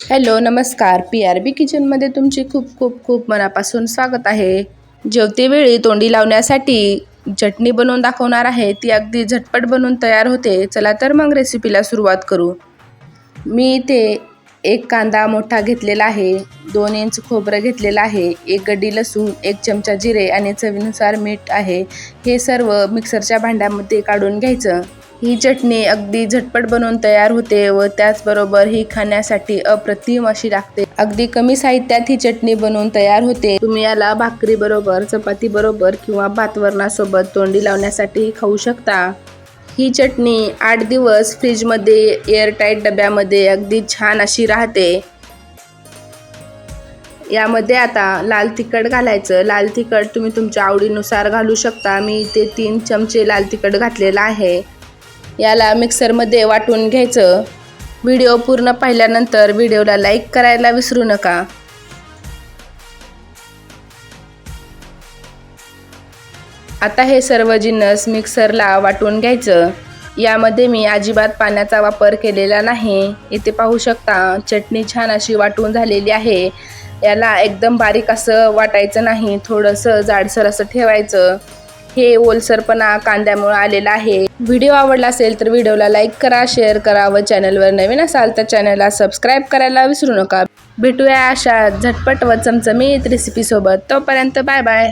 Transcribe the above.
Hello नमस्कार. P R B किचनमध्ये तुमचे खूप खूप खूप मनापासून स्वागत आहे. जेवतेवेळी तोंडी लावण्यासाठी चटणी बनवून दाखवणार आहे. ती अगदी झटपट बनवून तयार होते. चला तर मग रेसिपीला सुरुवात करू. मी इथे एक कांदा मोठा घेतलेला आहे. दोन इंच खोबरं घेतलेलं आहे. एक गड्डी लसूण एक चमचा जिरे आणि चवीनुसार मीठ आहे. हे सर्व मिक्सरच्या भांड्यामध्ये काढून घ्यायचं. ही चटणी अगदी झटपट बनवून तयार होते व त्याचबरोबर ही खाण्यासाठी अप्रतिम अशी लागते. अगदी कमी साहित्यात ही चटणी बनवून तयार होते. तुम्ही याला भाकरी बरोबर चपाती बरोबर किंवा भातवरणासोबत तोंडी लावण्यासाठी खाऊ शकता. ही चटणी आठ दिवस फ्रीजमध्ये एअरटाईट डब्यामध्ये अगदी छान अशी राहते. यामध्ये आता लाल तिखट घालायचं. लाल तिखट तुम्ही तुमच्या आवडीनुसार घालू शकता. मी इथे तीन चमचे लाल तिखट घातलेलं आहे. याला मिक्सरमध्ये वाटून घ्यायचं. व्हिडिओ पूर्ण पाहिल्यानंतर व्हिडिओला लाईक करायला विसरू नका. आता हे सर्व जिन्नस मिक्सरला वाटून घ्यायचं. यामध्ये मी अजिबात पाण्याचा वापर केलेला नाही. इथे पाहू शकता चटणी छान अशी वाटून झालेली आहे. याला एकदम बारीक असं वाटायचं नाही. थोडंसं जाडसर असं ठेवायचं. हे ओलसरपणा कांद्यामुळे आलेला आहे. व्हिडिओ आवडला असेल तर व्हिडिओला लाईक करा शेअर करा व चॅनलवर नवीन असाल तर चॅनलला सबस्क्राईब करायला विसरू नका. भेटूया अशा झटपट व चमचमीत रेसिपीसोबत तोपर्यंत बाय बाय